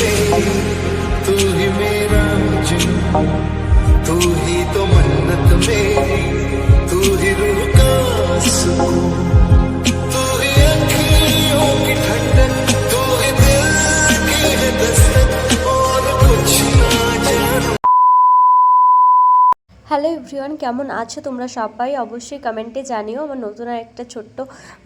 मेरी तू ही मेरा जुनून तू ही तो मन्नत मेरी। হ্যালো এভরিওয়ান, কেমন আছো তোমরা সবাই? অবশ্যই কমেন্টে জানিও। আমার নতুন আর একটা ছোট্ট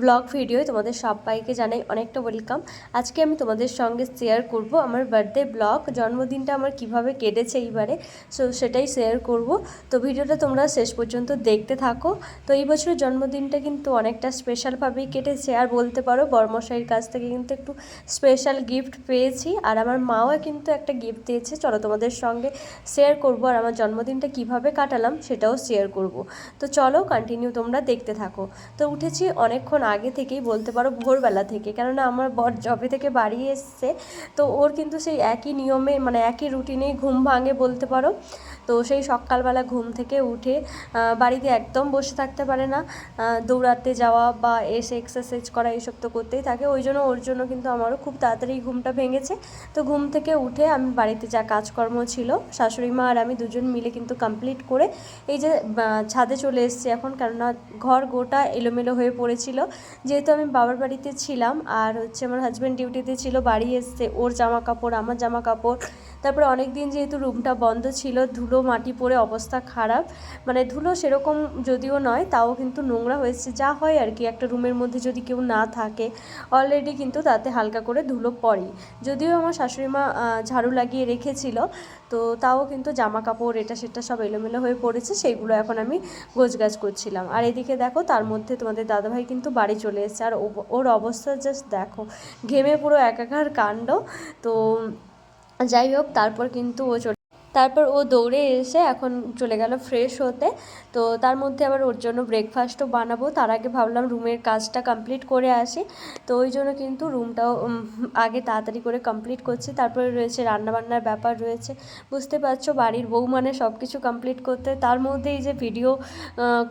ব্লগ ভিডিও তোমাদের সবাইকে জানাই অনেকটা ওয়েলকাম আজকে আমি তোমাদের সঙ্গে শেয়ার করব আমার বার্থডে ব্লগ জন্মদিনটা আমার কীভাবে কেটেছে এইবারে সো সেটাই শেয়ার করব। তো ভিডিওটা তোমরা শেষ পর্যন্ত দেখতে থাকো। তো এই বছরের জন্মদিনটা কিন্তু অনেকটা স্পেশালভাবেই কেটেছে। আর বলতে পারো, বর্মশাইয়ের কাছ থেকে কিন্তু একটু স্পেশাল গিফট পেয়েছি। আর আমার মাও কিন্তু একটা গিফট দিয়েছে। চলো তোমাদের সঙ্গে শেয়ার করব। আর আমার জন্মদিনটা কীভাবে কাটালাম সেটাও শেয়ার করব। তো চলো কন্টিনিউ তোমরা দেখতে থাকো। তো উঠেছি অনেকক্ষণ আগে থেকেই বলতে পারো ভোরবেলা থেকে, কেননা আমার বর জবে থেকে বাড়ি এসছে। তো ওর কিন্তু সেই একই নিয়মে মানে একই রুটিনেই ঘুম ভাঙে বলতে পারো। তো সেই সকালবেলা ঘুম থেকে উঠে বাড়িতে একদম বসে থাকতে পারে না। দৌড়াতে যাওয়া বা এসে এক্সারসাইজ করা এইসব তো করতেই থাকে। ওই জন্য, ওর জন্য কিন্তু আমারও খুব তাড়াতাড়ি ঘুমটা ভেঙেছে। তো ঘুম থেকে উঠে আমি বাড়িতে যা কাজকর্ম ছিল, শাশুড়ি মা আর আমি দুজন মিলে কিন্তু কমপ্লিট করে এই যে ছাদে চলে এসেছি এখন। কেননা, ঘর গোটা এলোমেলো হয়ে পড়েছিল। যেহেতু আমি বাবার বাড়িতে ছিলাম, আর হচ্ছে আমার হাজব্যান্ড ডিউটিতে ছিল, বাড়ি এসছে। ওর জামা কাপড় আমার জামা কাপড় তারপরে অনেক দিন যেহেতু রুমটা বন্ধ ছিল, ধুলো মাটি পড়ে অবস্থা খারাপ। মানে ধুলো সেরকম যদিও নয়, তাও কিন্তু নোংরা হয়েছে। যা হয় আর কি, একটা রুমের মধ্যে যদি কেউ না থাকে অলরেডি কিন্তু তাতে হালকা করে ধুলো পড়ে যদিও আমার শাশুড়ি মা ঝাড়ু লাগিয়ে রেখেছিল, তো তাও কিন্তু জামা কাপড় এটা সেটা সব এলোমেলো হয়ে পড়েছে, সেইগুলো এখন আমি গোছগাছ করছিলাম। আর এদিকে দেখো, তার মধ্যে তোমাদের দাদাভাই কিন্তু বাড়ি চলে এসেছে। আর ওর অবস্থা জাস্ট দেখো, ঘেমে পুরো একাকার কাণ্ড। তো যাই হোক তারপর কিন্তু ও চলে তারপর ও দৌড়ে এসে এখন চলে গেল ফ্রেশ হতে। তো তার মধ্যে আবার ওর জন্য ব্রেকফাস্টও বানাবো। তার আগে ভাবলাম রুমের কাজটা কমপ্লিট করে আসি। তো ওই জন্য কিন্তু রুমটাও আগে তাড়াতাড়ি করে কমপ্লিট করছি। তারপরে রয়েছে রান্নাবান্নার ব্যাপার রয়েছে। বুঝতে পারছ, বাড়ির বউ মানে সব কিছু কমপ্লিট করতে। তার মধ্যে এই যে ভিডিও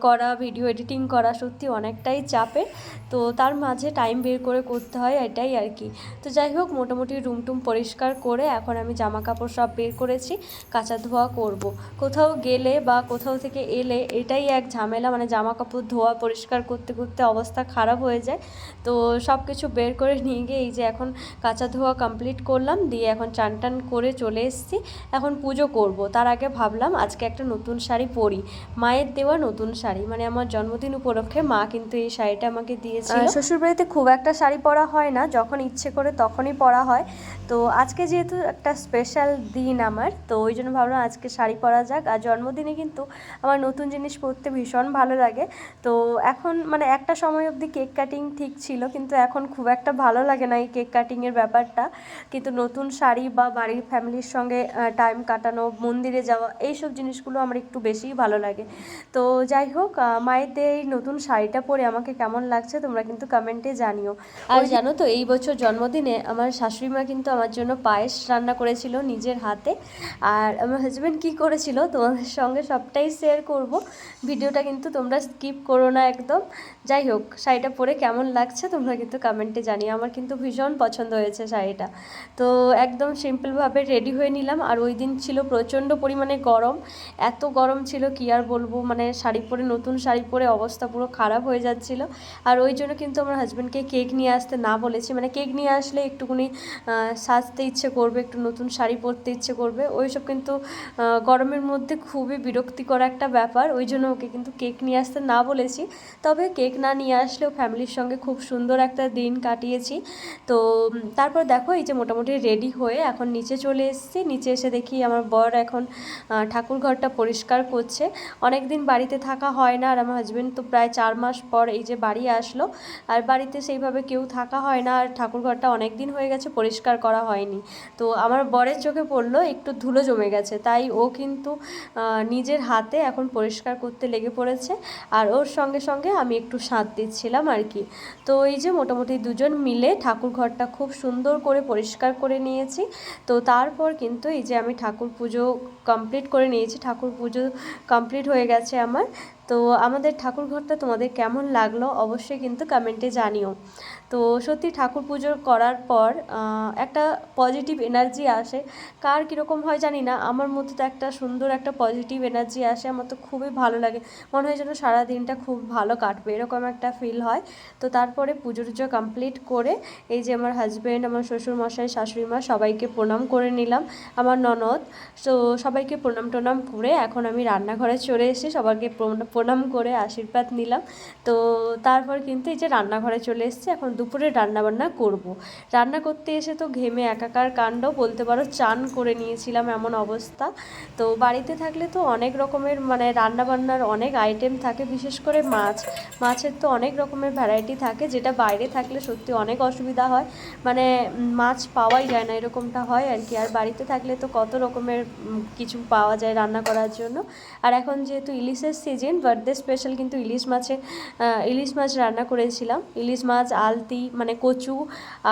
করা ভিডিও এডিটিং করা সত্যি অনেকটাই চাপে। তো তার মাঝে টাইম বের করে করতে হয় এটাই আর কি। তো যাই হোক, মোটামুটি রুম টুম পরিষ্কার করে এখন আমি জামা কাপড় সব বের করেছি। কাঁচা ধোয়া করব। কোথাও গেলে বা কোথাও থেকে এলে এটাই এক ঝামেলা। মানে জামা কাপড় ধোয়া, পরিষ্কার করতে করতে অবস্থা খারাপ হয়ে যায়। তো সব কিছু বের করে নিয়ে গিয়ে এই যে এখন কাঁচা ধোয়া কমপ্লিট করলাম, দিয়ে এখন চান টান করে চলে এসেছি। এখন পুজো করব। তার আগে ভাবলাম আজকে একটা নতুন শাড়ি পরি। মায়ের দেওয়া নতুন শাড়ি। মানে আমার জন্মদিন উপলক্ষে মা কিন্তু এই শাড়িটা আমাকে দিয়েছিল। শ্বশুরবাড়িতে খুব একটা শাড়ি পরা হয় না। যখন ইচ্ছে করে তখনই পরা হয়। তো আজকে যেহেতু একটা স্পেশাল দিন আমার তো ওই জন্য ভাবলাম আজকে শাড়ি পরা যাক। আর জন্মদিনে কিন্তু আমার নতুন জিনিস পরতে ভীষণ ভালো লাগে। তো এখন মানে একটা সময় অবধি কেক কাটিং ঠিক ছিল কিন্তু এখন খুব একটা ভালো লাগে না এই কেক কাটিংয়ের ব্যাপারটা। কিন্তু নতুন শাড়ি বা বাড়ির ফ্যামিলির সঙ্গে টাইম কাটানো মন্দিরে যাওয়া এইসব জিনিসগুলো আমার একটু বেশিই ভালো লাগে। তো যাই হোক মায়েতে এই নতুন শাড়িটা পরে আমাকে কেমন লাগছে তোমরা কিন্তু কমেন্টে জানিও। আর জানো তো এই বছর জন্মদিনে আমার শাশুড়ি মা কিন্তু আমার জন্য পায়েস রান্না করেছিল নিজের হাতে। আর আমার হাজব্যান্ড কী করেছিল তোমাদের সঙ্গে সবটাই শেয়ার করব। ভিডিওটা কিন্তু তোমরা স্কিপ করো না একদম। যাই হোক শাড়িটা পরে কেমন লাগছে তোমরা কিন্তু কমেন্টে জানিও। আমার কিন্তু ভীষণ পছন্দ হয়েছে শাড়িটা। তো একদম সিম্পলভাবে রেডি হয়ে নিলাম। আর ওই দিন ছিল প্রচণ্ড পরিমাণে গরম। এত গরম ছিল কি আর বলব? মানে শাড়ি পরে নতুন শাড়ি পরে অবস্থা পুরো খারাপ হয়ে যাচ্ছিল। আর ওই জন্য কিন্তু আমার হাজব্যান্ডকে কেক নিয়ে আসতে না বলেছি। মানে কেক নিয়ে আসলে একটুখানি আহ, সাজতে ইচ্ছে করবে, একটু নতুন শাড়ি পরতে ইচ্ছে করবে, ওইসব কিন্তু গরমের মধ্যে খুবই বিরক্তিকর একটা ব্যাপার। ওই জন্য ওকে কিন্তু কেক নিয়ে আসতে না বলেছি। তবে কেক না নিয়ে আসলেও ফ্যামিলির সঙ্গে খুব সুন্দর একটা দিন কাটিয়েছি। তো তারপর দেখো এই যে মোটামুটি রেডি হয়ে এখন নিচে চলে এসেছি। নিচে এসে দেখি আমার বর এখন ঠাকুর ঘরটা পরিষ্কার করছে। অনেক দিন বাড়িতে থাকা হয় না আর আমার হাজব্যান্ড তো প্রায় চার মাস পর এই যে বাড়ি আসলো। আর বাড়িতে সেইভাবে কেউ থাকা হয় না। আর ঠাকুর ঘরটা অনেক দিন হয়ে গেছে পরিষ্কার করা হয়নি। তো আমার বরের চোখে পড়ল, একটু ধুলো জমে গেছে। তাই ও কিন্তু নিজের হাতে এখন পরিষ্কার করতে লেগে পড়েছে। আর ওর সঙ্গে সঙ্গে আমি একটু সাঁত দিচ্ছিলাম আর কি। তো এই যে মোটামুটি দুজন মিলে ঠাকুর ঘরটা খুব সুন্দর করে পরিষ্কার করে নিয়েছি। তো তারপর কিন্তু এই যে আমি ঠাকুর পুজো কমপ্লিট করে নিয়েছি। ঠাকুর পুজো কমপ্লিট হয়ে গেছে আমার। তো আমাদের ঠাকুর ঘরটা তোমাদের কেমন লাগল অবশ্যই কিন্তু কমেন্টে জানিও। তো সত্যি ঠাকুর পুজো করার পর একটা পজিটিভ এনার্জি আসে। কার কীরকম হয় জানি না, আমার মধ্যে তো একটা সুন্দর একটা পজিটিভ এনার্জি আসে, আমার তো খুবই ভালো লাগে। মনে হয় যেন সারা দিনটা খুব ভালো কাটবে, এরকম একটা ফিল হয়। তো তারপরে পুজো টুজো কমপ্লিট করে, এই যে আমার হাজব্যান্ড আমার শ্বশুর মশাই শাশুড়ি মা সবাইকে প্রণাম করে নিলাম। আমার ননদ, তো সবাইকে প্রণাম টনাম করে এখন আমি রান্নাঘরে চলে এসে সবাইকে প্রণ- প্রণাম করে আশীর্বাদ নিলাম। তো তারপর কিন্তু এই যে রান্নাঘরে চলে এসেছি, এখন দুপুরে রান্নাবান্না করব। রান্না করতে এসে তো ঘেমে একাকার কাণ্ড, বলতে পারো চান করে নিয়েছিলাম এমন অবস্থা। তো বাড়িতে থাকলে তো অনেক রকমের মানে রান্নাবান্নার অনেক আইটেম থাকে, বিশেষ করে মাছ। মাছের তো অনেক রকমের ভ্যারাইটি থাকে, যেটা বাইরে থাকলে সত্যি অনেক অসুবিধা হয়। মানে মাছ পাওয়াই যায় না, এরকমটা হয় আর কি আর বাড়িতে থাকলে তো কত রকমের কিছু পাওয়া যায় রান্না করার জন্য। আর এখন যেহেতু ইলিশের সিজন বার্থডে স্পেশাল কিন্তু ইলিশ মাছে ইলিশ মাছ রান্না করেছিলাম। ইলিশ মাছ আলতি মানে কচু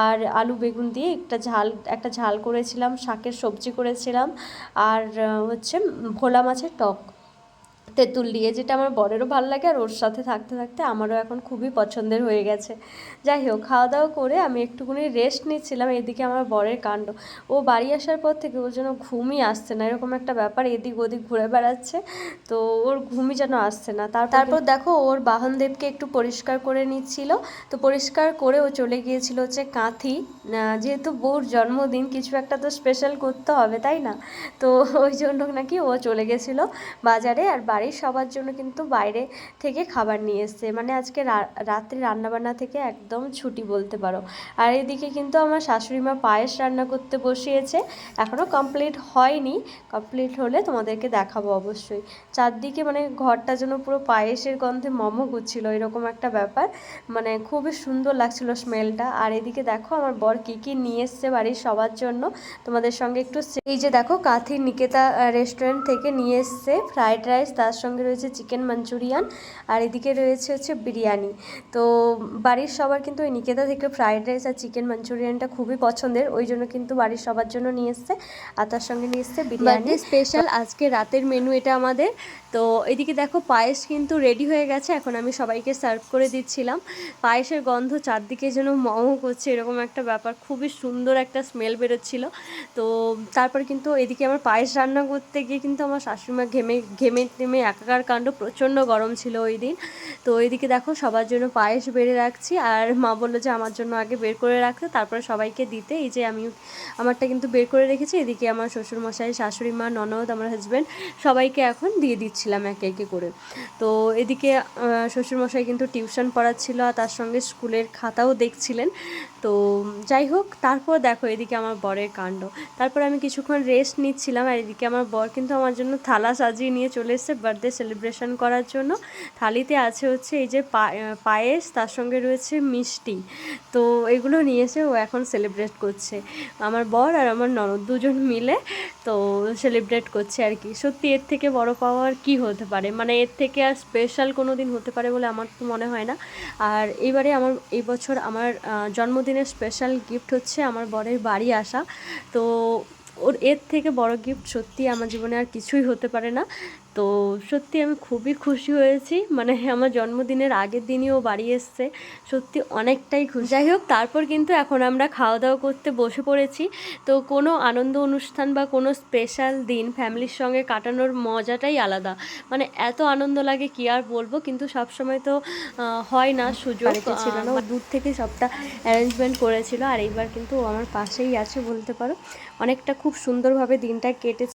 আর আলু বেগুন দিয়ে একটা ঝাল একটা ঝাল করেছিলাম, শাকের সবজি করেছিলাম। আর হচ্ছে ভোলা মাছের টক। তেঁতুল দিয়ে, যেটা আমার বরেরও ভালো লাগে আর ওর সাথে থাকতে থাকতে আমারও এখন খুবই পছন্দের হয়ে গেছে। যাই হোক খাওয়া দাওয়া করে আমি একটুখানি রেস্ট নিচ্ছিলাম এদিকে আমার বরের কাণ্ড। ও বাড়ি আসার পর থেকে ওর যেন ঘুমই আসছে না, এরকম একটা ব্যাপার, এদিক ওদিক ঘুরে বেড়াচ্ছে। তো ওর ঘুমই যেন আসছে না। তার তারপর দেখো, ওর বাহনদেবকে একটু পরিষ্কার করে নিচ্ছিল। তো পরিষ্কার করে ও চলে গিয়েছিল হচ্ছে কাঁথি। যেহেতু বউর জন্মদিন, কিছু একটা তো স্পেশাল করতে হবে, তাই না? তো ওই জন্য নাকি ও চলে গেছিল বাজারে আর বাড়ির সবার জন্য কিন্তু বাইরে থেকে খাবার নিয়ে এসছে। মানে আজকে রাত্রে রান্নাবান্না থেকে একদম ছুটি বলতে পারো। আর এদিকে কিন্তু আমার শাশুড়ি মা পায়েস রান্না করতে বসিয়েছে। এখনও কমপ্লিট হয়নি। কমপ্লিট হলে তোমাদেরকে দেখাবো অবশ্যই। চারদিকে মানে ঘরটা যেন পুরো পায়েসের গন্ধে মম করছিল, এরকম একটা ব্যাপার। মানে খুবই সুন্দর লাগছিল স্মেলটা। আর এদিকে দেখো আমার বর কী কী নিয়ে এসছে বাড়ির সবার জন্য। তোমাদের সঙ্গে একটু এই যে দেখো কাথি নিকেতা রেস্টুরেন্ট থেকে নিয়ে এসছে। ফ্রাইড রাইস তার সঙ্গে রয়েছে চিকেন মাঞ্চুরিয়ান আর এদিকে রয়েছে হচ্ছে বিরিয়ানি। তো বাড়ির সবার কিন্তু ওই নিকেতা থেকে ফ্রায়েড রাইস আর চিকেন মাঞ্চুরিয়ানটা খুবই পছন্দের ওই জন্য কিন্তু বাড়ির সবার জন্য নিয়ে এসছে আর তার সঙ্গে নিয়ে এসছে বিরিয়ানি। স্পেশাল আজকে রাতের মেনু এটা আমাদের। তো এদিকে দেখো পায়েস কিন্তু রেডি হয়ে গেছে, এখন আমি সবাইকে সার্ভ করে দিচ্ছিলাম। পায়েসের গন্ধ চারদিকে যেন মম করছে, এরকম একটা ব্যাপার। খুবই সুন্দর একটা স্মেল বেরোচ্ছিল। তো তারপর কিন্তু এদিকে আমার পায়েস রান্না করতে গিয়ে কিন্তু আমার শাশুড়িমা ঘেমে ঘেমে টেমে একাকার কাণ্ড, প্রচণ্ড গরম ছিল ওই দিন। তো এইদিকে দেখো সবার জন্য পায়েস বেড়ে রাখছি, আর মা বলল যে আমার জন্য আগে বের করে রাখতে, তারপরে সবাইকে দিতে। এই যে আমি আমারটা কিন্তু বের করে রেখেছি, এদিকে আমার শ্বশুরমশাই শাশুড়ি মা ননদ, আমার হাজব্যান্ড সবাইকে এখন দিয়ে দিচ্ছিলাম একে একে করে। তো এদিকে শ্বশুরমশাই কিন্তু টিউশন পড়াচ্ছিল আর তার সঙ্গে স্কুলের খাতাও দেখছিলেন। তো যাই হোক, তারপর দেখো এদিকে আমার বরের কাণ্ড। তারপর আমি কিছুক্ষণ রেস্ট নিচ্ছিলাম আর এদিকে আমার বর কিন্তু আমার জন্য থালা সাজিয়ে নিয়ে চলে এসেছে বার্থডে সেলিব্রেশন করার জন্য। থালিতে আছে হচ্ছে এই যে পায়েস, তার সঙ্গে রয়েছে মিষ্টি। তো এগুলো নিয়ে এসে ও এখন সেলিব্রেট করছে। আমার বর আর আমার ননদ দুজন মিলে তো সেলিব্রেট করছে আর কি। সত্যি এর থেকে বড় পাওয়া আর কী হতে পারে? মানে এর থেকে আর স্পেশাল কোনো দিন হতে পারে বলে আমার তো মনে হয় না। আর এবারে আমার, এই বছর আমার জন্মদিনের স্পেশাল গিফট হচ্ছে আমার বরের বাড়ি আসা। তো ওর, এর থেকে বড় গিফট সত্যি আমার জীবনে আর কিছুই হতে পারে না। তো সত্যি আমি খুবই খুশি হয়েছি। মানে আমার জন্মদিনের আগের দিনই ও বাড়ি এসছে। সত্যি অনেকটাই খুশি। যাই হোক তারপর কিন্তু এখন আমরা খাওয়া দাওয়া করতে বসে পড়েছি। তো কোনো আনন্দ অনুষ্ঠান বা কোনো স্পেশাল দিন ফ্যামিলির সঙ্গে কাটানোর মজাটাই আলাদা। মানে এত আনন্দ লাগে কি আর বলব? কিন্তু সবসময় তো হয় না সুযোগ। ছিল না। দূর থেকে সবটা অ্যারেঞ্জমেন্ট করেছিল। আর এইবার কিন্তু আমার পাশেই আছে বলতে পারো। অনেকটা খুব সুন্দরভাবে দিনটা কেটেছে।